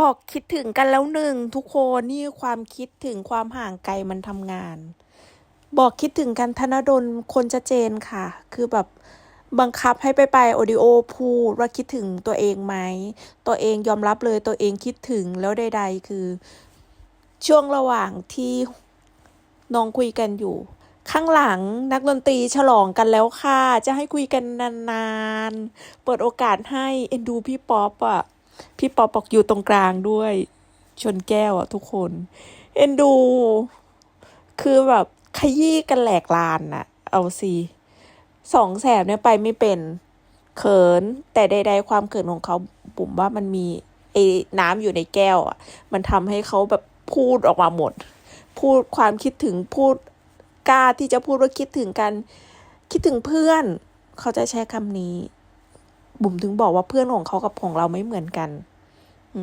บอกคิดถึงกันแล้วหนึ่งทุกคนนี่ความคิดถึงความห่างไกลมันทำงาน บอกคิดถึงกันธนดลคนชัดเจนค่ะ คือแบบบังคับให้ไปไปโอดิโอพูดว่าคิดถึงตัวเองไหม ตัวเองยอมรับเลยตัวเองคิดถึงแล้วใดๆ คือ ช่วงระหว่างที่น้องคุยกันอยู่ ข้างหลังนักดนตรีฉลองกันแล้วค่ะ จะให้คุยกันนานๆ เปิดโอกาสให้เอ็นดูพี่ป๊อปอะ พี่ปอปบอกอยู่ตรงกลางด้วย ชนแก้วอะทุกคน เอ็นดู คือแบบขยี้กันแหลกลานน่ะเอาสิสองแสบเนี่ยไปไม่เป็นเขิน แต่ใด ๆ ความเขินของเขาปุ่มว่ามันมีไอ้น้ำอยู่ในแก้วอะมันทำให้เขาแบบพูดออกมาหมด พูดความคิดถึงพูดกล้าที่จะพูดว่าคิดถึงกัน คิดถึงเพื่อน เขาจะใช้คำนี้ บุ๋มถึงบอกว่าเพื่อนของเขากับของเราไม่เหมือนกัน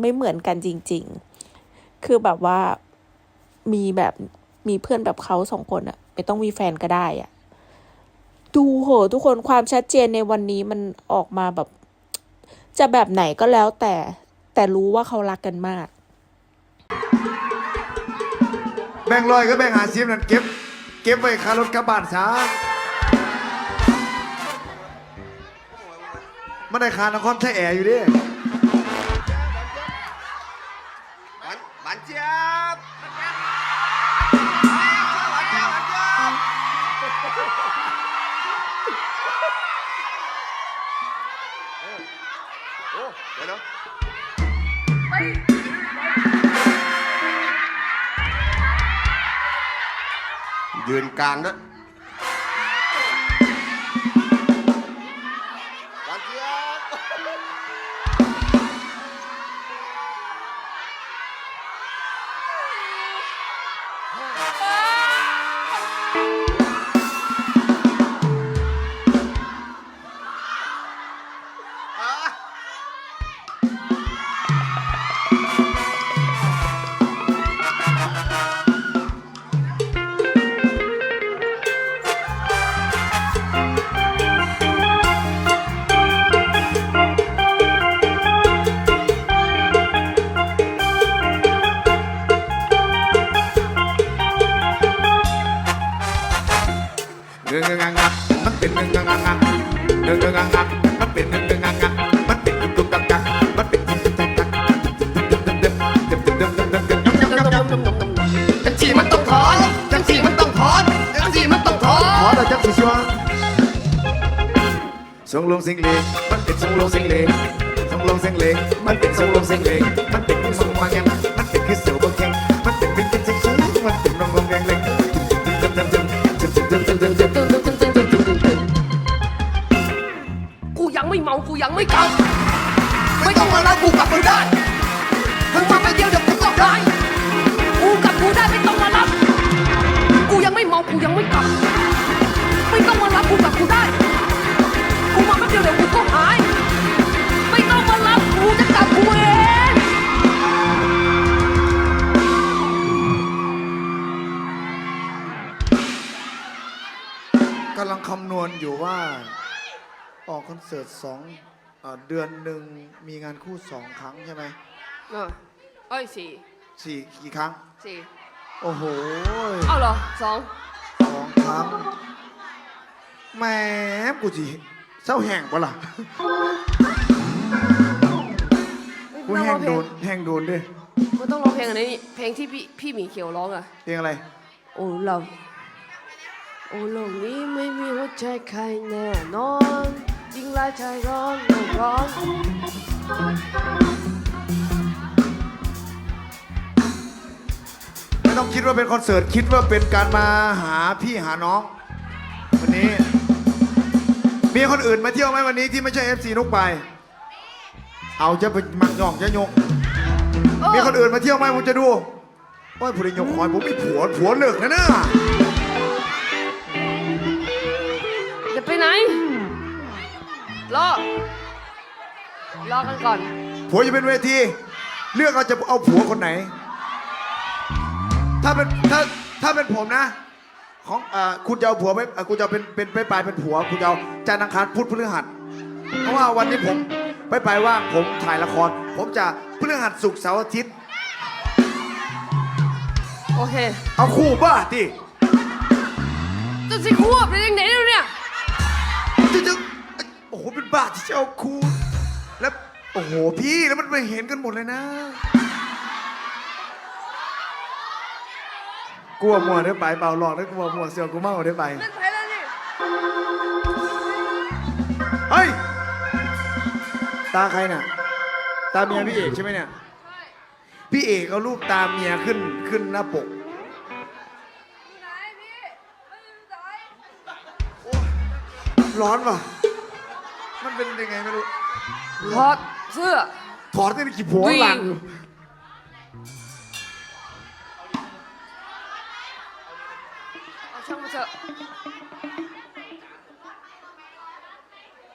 ไม่เหมือนกันจริง ๆ คือแบบว่ามีแบบมีเพื่อนแบบเขาสองคนอะไม่ต้องมีแฟนก็ได้อะดูโห ทุกคนความชัดเจนในวันนี้มันออกมาแบบ จะแบบไหนก็แล้วแต่แต่รู้ว่าเขารักกันมาก แบ่งรอยก็แบ่งหาซิมนั่นเก็บ เก็บไว้ค่ารถกลับบ้านซะ มันได้คานครใช้แอร์อยู่ดิหวานหวานเจี๊ยบโอ้เดี๋ยวนะยืนกลางด้ว งลงสิงเลมันเป็นสงลงสิงเลสงลงสิงเลมันเป็นสงลงสิงเล คำนวณอยู่ว่า ออกคอนเสิร์ตสองเอ่อเดือนหนึ่งมีงานคู่สองครั้งใช่ไหมเออเอ้ยสี่สี่กี่ครั้ง สี่โอ้โหเอ้าเหรอสองสองครั้งแหมกูจีเศร้าแห้งปะล่ะกูแห้งโดนแห้งโดนด้วยมันต้องร้องเพลงอันนี้เพลงที่พี่พี่หมีเขียวร้องอะเพลงอะไร โอ้เรา โอ้โลกนี้ไม่มีหัวใจใครแน่นอนยิ่งรายใจร้อนโลกร้อนไม่ต้องคิดว่าเป็นคอนเสิร์ตคิดว่าเป็นการมาหาพี่หาน้อง วันนี้ มีคนอื่นมาเที่ยวไหมวันนี้ที่ไม่ใช่ FC นุกไป เอาจะไปมักยองจะยก มีคนอื่นมาเที่ยวไหมผมจะดูโอ้ยผู้ใดยกคอยผมมีผัวผัวเลิกนะน่ะ ไปไหน รอ รอกันก่อน ผัวจะเป็นเวที เลือกเอาจะเอาผัวคนไหน ถ้าเป็นถ้าถ้าเป็นผมนะ ของอ่าคุณจะเอาผัวไปอ่าคุณจะเอาเป็นเป็นไปปลายเป็นผัว คุณจะเอาจันทร์อังคารพุธพฤหัส เพราะว่าวันนี้ผมไปไปว่างผมถ่ายละคร ผมจะพฤหัสศุกร์เสาร์อาทิตย์ โอเค เอาคู่บ้าที่จะสิควบได้ยังไงเนี่ยจะจะโอ้โห เป็นบ้าที่จะเอาคู่แล้วโอ้โหพี่แล้วมันไปเห็นกันหมดเลยนะ กลัวมัวได้ไปเปล่าหลอกได้กลัวมัวเสือกกูเมาได้ไปนั่นไปแล้วนี่เฮ้ยตาใครน่ะ ตาเมียพี่เอกใช่ไหมเนี่ยพี่เอกเอารูปตาเมียขึ้นขึ้นหน้าปกร้อนป่ะ มันเป็นยังไงไม่รู้ถอดเสื้อ ถอดได้กี่ผัวหลัง วิ่ง เอาช่างมาเถอะ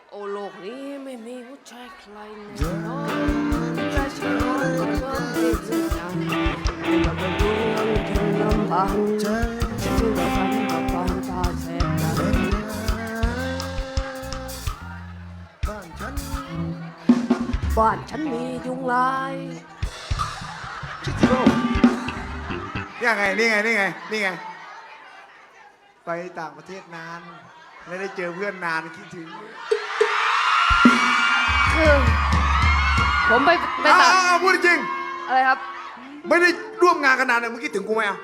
โอ้โลกนี้ไม่มีหัวใจใครแน่นอนใจฉันร้อนจนเกินที่จะยันไม่ต้องไปดูเธอลำพังฉันจึงได้ทำ บ้านฉันมียุงลายนี่ไงนี่ไงนี่ไงนี่ไง ไปต่างประเทศนาน ไม่ได้เจอเพื่อนนานคิดถึงคือผมไปไปอ้าตัดวพูดจริง อะไรครับ ไม่ได้ร่วมงานกันนานเลยมึงคิดถึงกูไหมอะ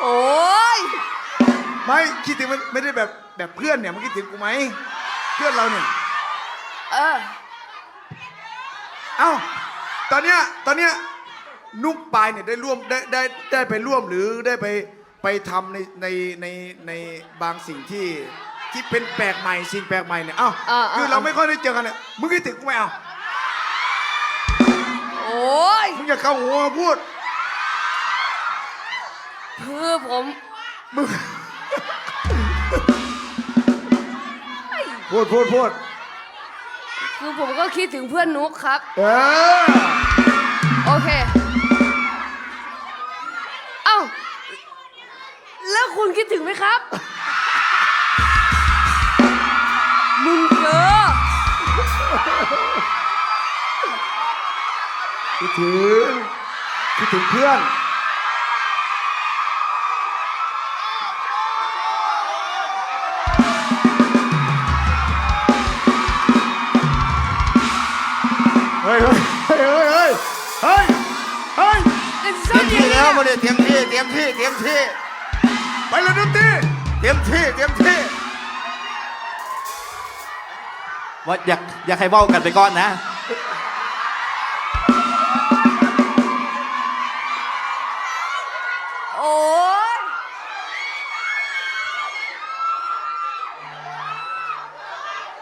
โอ้ยไม่คิดถึงมันไม่ได้แบบ แบบเพื่อนเนี่ยมึงคิดถึงกูไหมเพื่อนเราเนี่ย เออ เอ้า ตอนเนี้ยตอนเนี้ยนุกปายเนี่ยได้ร่วมได้ได้ได้ไปร่วมหรือได้ไปไปทำในในในในบางสิ่งที่ที่เป็นแปลกใหม่สิ่งแปลกใหม่เนี่ยเอ้าอ่าอ่าคือเราไม่ค่อยได้เจอกันเนี่ยมึงคิดถึงกูไหมเอ้าโอ้ยมึงอย่าเข้าหัวมาพูด คือผม มึง พูดพูดพูดคือผมก็คิดถึงเพื่อนนุกครับ เออโอเค เอ้า แล้วคุณคิดถึงไหมครับ มึงเจอคิดถึงคิดถึงเพื่อน เฮ้ยเฮ้ยเฮ้ยเฮ้ยเฮ้ยเฮ้ยเป็นเตเส้รียนมเดีที่ยวแล้วมาเนี่ยเนี่ยเตรียมที่เตรียมที่เตรียมที่ไปเลยดนตรีเตรียมที่เตรียมที่ว่าอยากอยากให้เว้ากันไปก่อนนะโอ้ย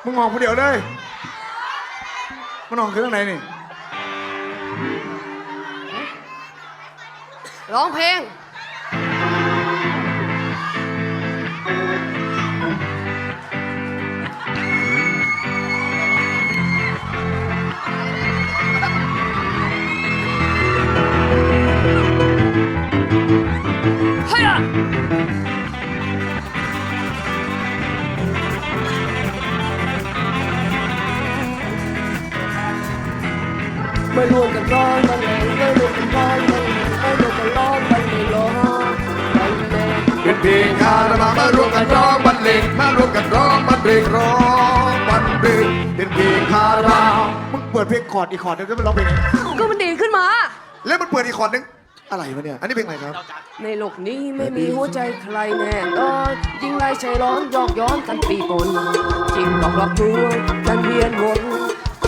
มึงมองคนเดียวเลย มันมองคือตรงไหนนี่ ร้องเพลง มารวมกันร้องบรรเลงมารวมกันร้องบรรเลงมารวมกันร้องบรรเลงร้องบรรเลงเป็นเพลงคาราบาวมารวมกันร้องบรรเลงมารวมกันร้องบรรเลงร้องบรรเลงเป็นเพลงคาราบาวมึงเปิดเพลงคอร์ดอีกคอร์ดนึงแล้วมันร้องเพลงไหนก็มันดีขึ้นมา แล้วมันเปิดอีกคอร์ดนึงอะไรวะเนี่ย อันนี้เพลงอะไรครับ ในโลกนี้ไม่มีหัวใจใครแน่นอนยิงไล่ใจร้อนยอกย้อนกันปีปนจริงหลอกหลอกลวงกันเวียนวน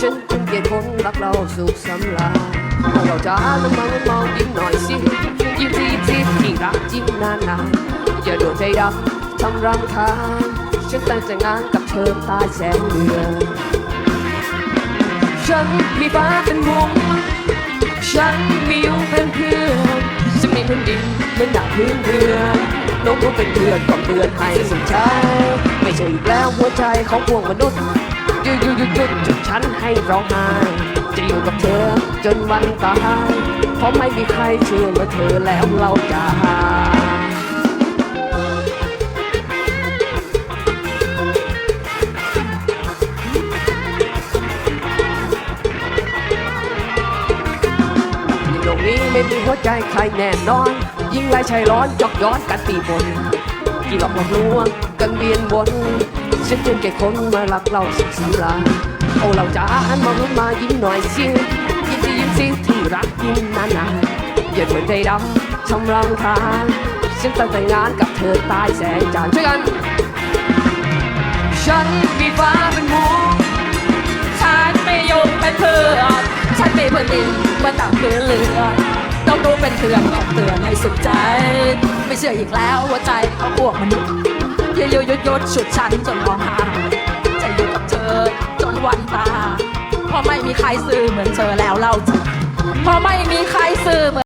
ฉันจ เกียดคนรักเราสุขสำราญเราจะหามันมามันมองยิ้มหน่อยสิยิ้มสิยิ้มสิยิ่รักจิ้มนานๆอย่าโดนใจดำทำรำคาญฉันตั้งใจงานกับเธอตาแสนเดือนฉันมีฟ้าเป็นวงฉันมียู่เป็นเพื่อนจะมีพื้นดินเหมือนหนักพื้นเรือนนกก็เป็นเพื่อนก็เตือนให้สุขใจ ไม่ใช่อีกแล้วหัวใจของพวกมนุษย์ หยุดหยุดหยุดหยุดฉันให้ร้องไห้จะอยู่กับเธอจนวันตายเพราะไม่มีใครเชื่อว่าเธอแล้วเราจะหาโลกนี้ไม่มีหัวใจใครแน่นอน ยิ่งไรชายร้อนจอกย้อนกันตีบน หลอกหลอกลวงกันเวียนวนฉันจนแก่คนมารักเราสุขสำราญเอาเราจะอ่านมองมายิ้มหน่อยสิยิ้มสิยิ้มสิที่รักยิ้มนานๆอย่าเหมือนใจดำชำรำคาญฉันตั้งแต่งงานกับเธอตายแสงจานช่วยกัน ฉันมีฟ้าเป็นหมูฉันไม่ยงเป็นเพื่อนฉันไม่เพื่อนดินมาต่างเพื่อนเรือ ต้องรู้เป็นเพื่อนของเตือนให้สุขใจ ไม่เชื่ออีกแล้วหัวใจเขาพวกมนุษย์เยยุดยดฉุดฉันจนมองหาจะอยู่กับเธอจนวันตาเพราะไม่มีใครซื้อเหมือนเธอแล้วเราจะเพราะไม่มีใครซื้อเหมือน